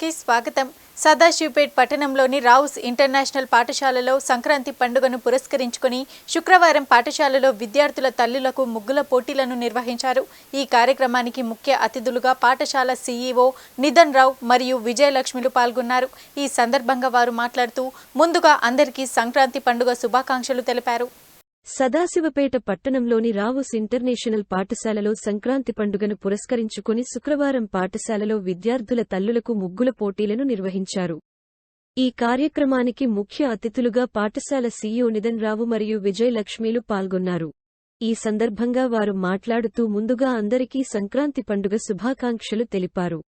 కి స్వాగతం. సదాశివపేట్ పట్టణంలోని రావుస్ ఇంటర్నేషనల్ పాఠశాలలో సంక్రాంతి పండుగను పురస్కరించుకుని శుక్రవారం పాఠశాలలో విద్యార్థుల తల్లులకు ముగ్గుల పోటీలను నిర్వహించారు. ఈ కార్యక్రమానికి ముఖ్య అతిథులుగా పాఠశాల సీఈఓ నిదన్ రావు మరియు విజయలక్ష్మిలు పాల్గొన్నారు. ఈ సందర్భంగా వారు మాట్లాడుతూ ముందుగా అందరికీ సంక్రాంతి పండుగ శుభాకాంక్షలు తెలిపారు. సదాశివపేట పట్టణంలోని రావుస్ ఇంటర్నేషనల్ పాఠశాలలో సంక్రాంతి పండుగను పురస్కరించుకుని శుక్రవారం పాఠశాలలో విద్యార్థుల తల్లులకు ముగ్గుల పోటీలను నిర్వహించారు. ఈ కార్యక్రమానికి ముఖ్య అతిథులుగా పాఠశాల సీఈఓ నిదన్ రావు మరియు విజయలక్ష్మీలు పాల్గొన్నారు. ఈ సందర్భంగా వారు మాట్లాడుతూ ముందుగా అందరికీ సంక్రాంతి పండుగ శుభాకాంక్షలు తెలిపారు.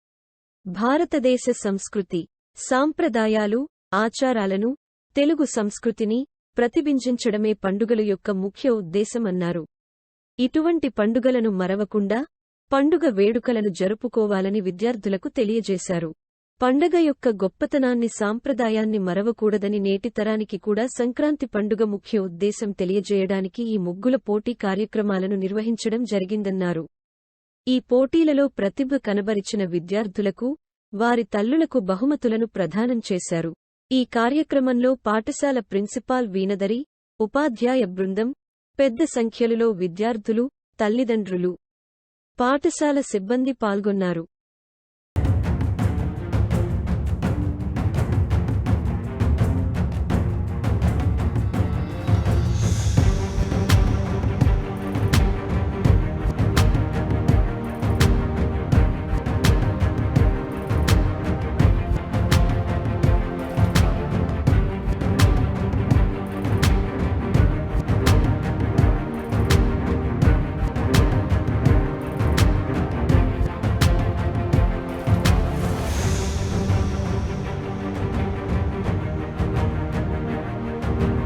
భారతదేశ సంస్కృతి సాంప్రదాయాలు ఆచారాలను తెలుగు సంస్కృతిని ప్రతిబింబించడమే పండుగల యొక్క ముఖ్య ఉద్దేశమన్నారు ఇటువంటి పండుగలను మరవకుండా పండుగ వేడుకలను జరుపుకోవాలని విద్యార్థులకు తెలియజేశారు. పండగ యొక్క గొప్పతనాన్ని సాంప్రదాయాన్ని మరవకూడదని నేటి తరానికి కూడా సంక్రాంతి పండుగ ముఖ్య ఉద్దేశం తెలియజేయడానికి ఈ ముగ్గుల పోటీ కార్యక్రమాలను నిర్వహించడం జరిగిందన్నారు. ఈ పోటీలలో ప్రతిభ కనబరిచిన విద్యార్థులకు వారి తల్లులకు బహుమతులను ప్రదానం చేశారు. ఈ కార్యక్రమంలో పాఠశాల ప్రిన్సిపాల్ వీణదరి ఉపాధ్యాయ బృందం పెద్ద సంఖ్యలో విద్యార్థులు తల్లిదండ్రులు పాఠశాల సిబ్బంది పాల్గొన్నారు.